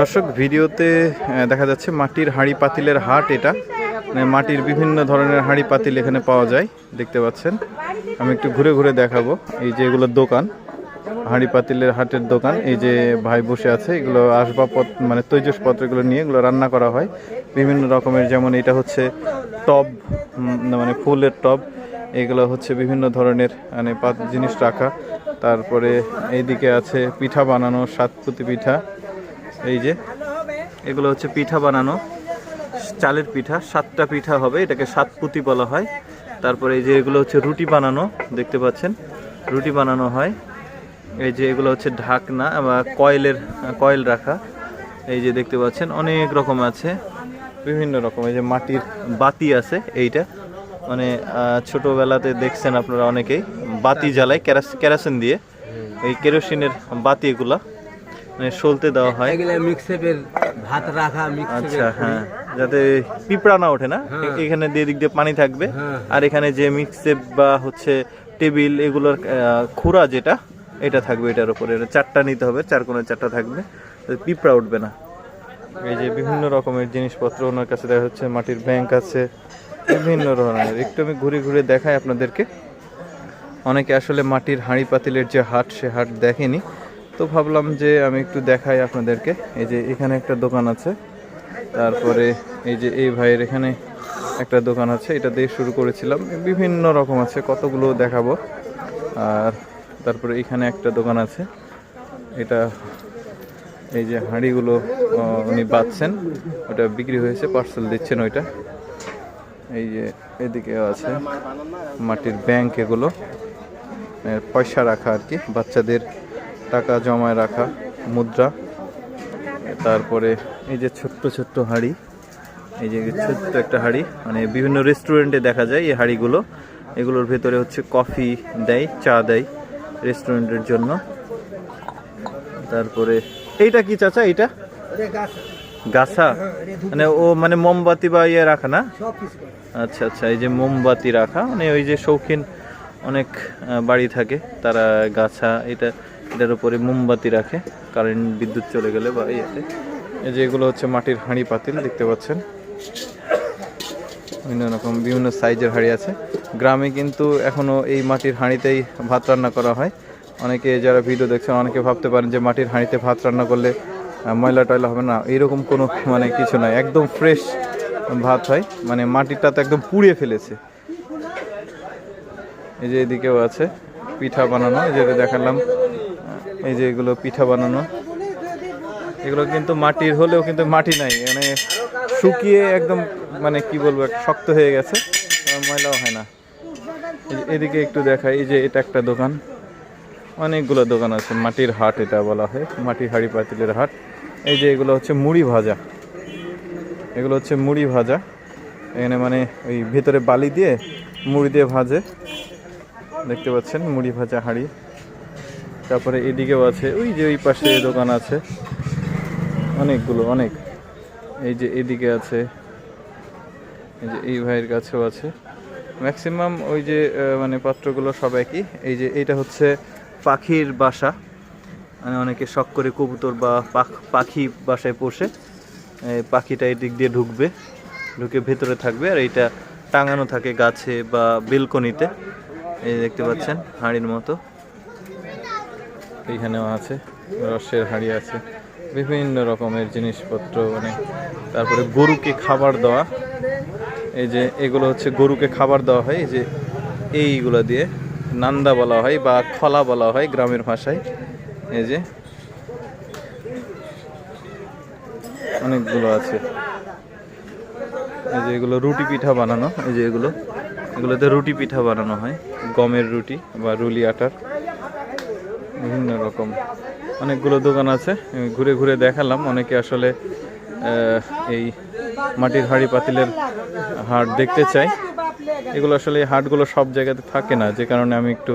দর্শক, ভিডিওতে দেখা যাচ্ছে মাটির হাঁড়ি পাতিলের হাট এটা। মানে মাটির বিভিন্ন ধরনের হাঁড়ি পাতিল এখানে পাওয়া যায়, দেখতে পাচ্ছেন। আমি একটু ঘুরে ঘুরে দেখাবো। এই যে এগুলো দোকান, হাঁড়ি পাতিলের হাটের দোকান। এই যে ভাই বসে আছে, এগুলো আসবাবপত্র মানে তৈজসপত্র এগুলো নিয়ে এগুলো রান্না করা হয়। বিভিন্ন রকমের, যেমন এটা হচ্ছে টব মানে ফুলের টব। এগুলো হচ্ছে বিভিন্ন ধরনের মানে জিনিস রাখা। তারপরে এইদিকে আছে পিঠা বানানো, সাতপুতি পিঠা। এই যে, এগুলো হচ্ছে পিঠা বানানো। চালের পিঠা, সাতটা পিঠা হবে, এটাকে সাত পুঁতি বলা হয়। তারপরে এই যে, এগুলো হচ্ছে রুটি বানানো, দেখতে পাচ্ছেন? রুটি বানানো হয়। এই যে, এগুলো হচ্ছে ঢাকনা, বা কয়েলের, কয়েল রাখা। এই যে, দেখতে পাচ্ছেন, অনেক রকম আছে। বিভিন্ন রকম, এই যে, মাটির বাতি আছে, এইটা। মানে ছোটোবেলাতে দেখছেন আপনারা অনেকেই। বাতি জ্বালায় কেরাস- কেরোসিন দিয়ে। এই কেরোসিনের বাতি এগুলা। মানে সলতে দেওয়া হয়। এগুলো মিক্সেপের ভাত রাখা আচ্ছা হ্যাঁ যাতে পিঁপড়া না ওঠে না? এখানে দিয়ে দিক দিয়ে পানি থাকবে। হ্যাঁ। আর এখানে যে মিক্সেপ বা হচ্ছে টেবিল এগুলোর খুরা যেটা এটা থাকবে এটার উপরে। চারটা নিতে হবে চার কোণে চারটা থাকবে। পিঁপড়া উঠবে না। এই যে বিভিন্ন রকমের জিনিসপত্র ওনার কাছে দেখা হচ্ছে মাটির ব্যাংক আছে বিভিন্ন ধরনের। একটু আমি ঘুরে ঘুরে দেখাই আপনাদেরকে। অনেকে আসলে মাটির হাঁড়ি পাতিলের যে হাট সে হাট দেখেনি। তো ভাবলাম যে আমি একটু দেখাই আপনাদেরকে। এই যে এখানে একটা দোকান আছে, তারপরে এই যে এই ভাইয়ের এখানে একটা দোকান আছে, এটা দিয়ে শুরু করেছিলাম। বিভিন্ন রকম আছে, কতগুলো দেখাবো। আর তারপরে এখানে একটা দোকান আছে, এটা এই যে হাঁড়িগুলো উনি বাঁধছেন, ওটা বিক্রি হয়েছে, পার্সেল দিচ্ছেন ওইটা। এই যে এদিকে আছে মাটির ব্যাংক এগুলো পয়সা রাখা আর কি বাচ্চাদের। টাকা জমায় রাখা মুদ্রা তারপরে এই যে ছোট্ট ছোট্ট হাঁড়ি এই যে ছোট্ট একটা হাঁড়ি মানে বিভিন্ন রেস্টুরেন্টে দেখা যায় এই হাঁড়িগুলো। এগুলোর ভেতরে হচ্ছে কফি দেয় চা দেয় রেস্টুরেন্টের জন্য। তারপরে এইটা কি চাচা এইটা? গাছা। মানে ও মানে মোমবাতি বা ইয়ে রাখা না? আচ্ছা আচ্ছা এই যে মোমবাতি রাখা মানে ওই যে শৌখিন অনেক বাড়ি থাকে তারা গাছা এটা এটার উপরে মোমবাতি রাখে, কারেন্ট, বিদ্যুৎ চলে গেলে বা ইয়েতে। এই যে এগুলো হচ্ছে মাটির হাঁড়ি পাতিল, দেখতে পাচ্ছেন? বিভিন্ন রকম, বিভিন্ন সাইজের হাঁড়ি আছে। গ্রামে কিন্তু এখনও এই মাটির হাঁড়িতেই ভাত রান্না করা হয়। অনেকে যারা ভিডিও দেখছেন অনেকে ভাবতে পারেন যে মাটির হাঁড়িতে ভাত রান্না করলে ময়লা টয়লা হবে না। এরকম কোনো মানে কিছু নয় একদম ফ্রেশ ভাত হয়। মানে মাটিটা তো একদম পুড়িয়ে ফেলেছে। এই যে এদিকেও আছে পিঠা বানানো। যেটা দেখালাম। এই যে এগুলো পিঠা বানানো। এগুলো কিন্তু মাটির, হলেও কিন্তু মাটি নাই। মানে শুকিয়ে একদম মানে কি বলব শক্ত হয়ে গেছে। ময়লাও হয় না। এদিকে একটু দেখাই, এই যে এটা একটা দোকান। অনেকগুলো দোকান আছে, মাটির হাট এটা বলা হয়, মাটির হাড়ি পাতিলের হাট। এই যে এগুলো হচ্ছে মুড়ি ভাজা। এগুলো হচ্ছে মুড়ি ভাজা। এখানে মানে ওই ভেতরে বালি দিয়ে মুড়ি দিয়ে ভাজে। দেখতে পাচ্ছেন, মুড়ি ভাজা হাঁড়ি। তারপরে এদিকেও আছে, ওই যে ওই পাশে দোকান আছে। অনেকগুলো, অনেক। এই যে এদিকে আছে, এই যে এই ভাইয়ের কাছেও আছে। ম্যাক্সিমাম ওই যে মানে পাত্রগুলো সব একই। এই যে এইটা হচ্ছে পাখির বাসা। মানে অনেকে শখ করে কবুতর বা পাখ- পাখি বাসায় পোষে। পাখিটা এই দিক দিয়ে ঢুকবে, ঢুকে ভেতরে থাকবে। আর এইটা টাঙানো থাকে গাছে বা বেলকনিতে। এই দেখতে পাচ্ছেন, হাঁড়ির মতো। এইখানেও আছে, রসের হাঁড়ি আছে, বিভিন্ন রকমের জিনিসপত্র মানে তারপরে গরুকে খাবার দেওয়া। এই যে এগুলো হচ্ছে গরুকে খাবার দেওয়া হয়, এই যে এইগুলো দিয়ে নান্দা বলা হয় বা খলা বলা হয় গ্রামের ভাষায়। এই যে অনেকগুলো আছে। এই যে এগুলো রুটি পিঠা বানানো, এই যে এগুলো। এগুলোতে রুটি পিঠা বানানো হয়, গমের রুটি বা রুলি আটার। বিভিন্ন রকম। অনেকগুলো দোকান আছে। ঘুরে ঘুরে দেখালাম অনেকে আসলে এই মাটির হাঁড়ি পাতিলের হাট দেখতে চাই এগুলো আসলে এই হাটগুলো সব জায়গাতে থাকে না, যে কারণে আমি একটু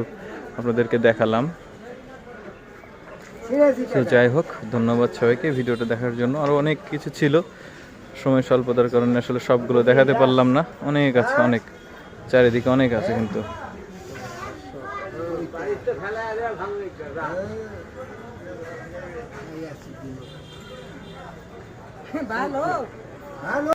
আপনাদেরকে দেখালাম। তো যাই হোক, ধন্যবাদ সবাইকে ভিডিওটা দেখার জন্য। আরও অনেক কিছু ছিল, সময় স্বল্পতার কারণে আসলে সবগুলো দেখাতে পারলাম না। অনেক আছে, অনেক, চারিদিকে অনেক আছে কিন্তু। হ্যাঁ। ভালো। ভালো।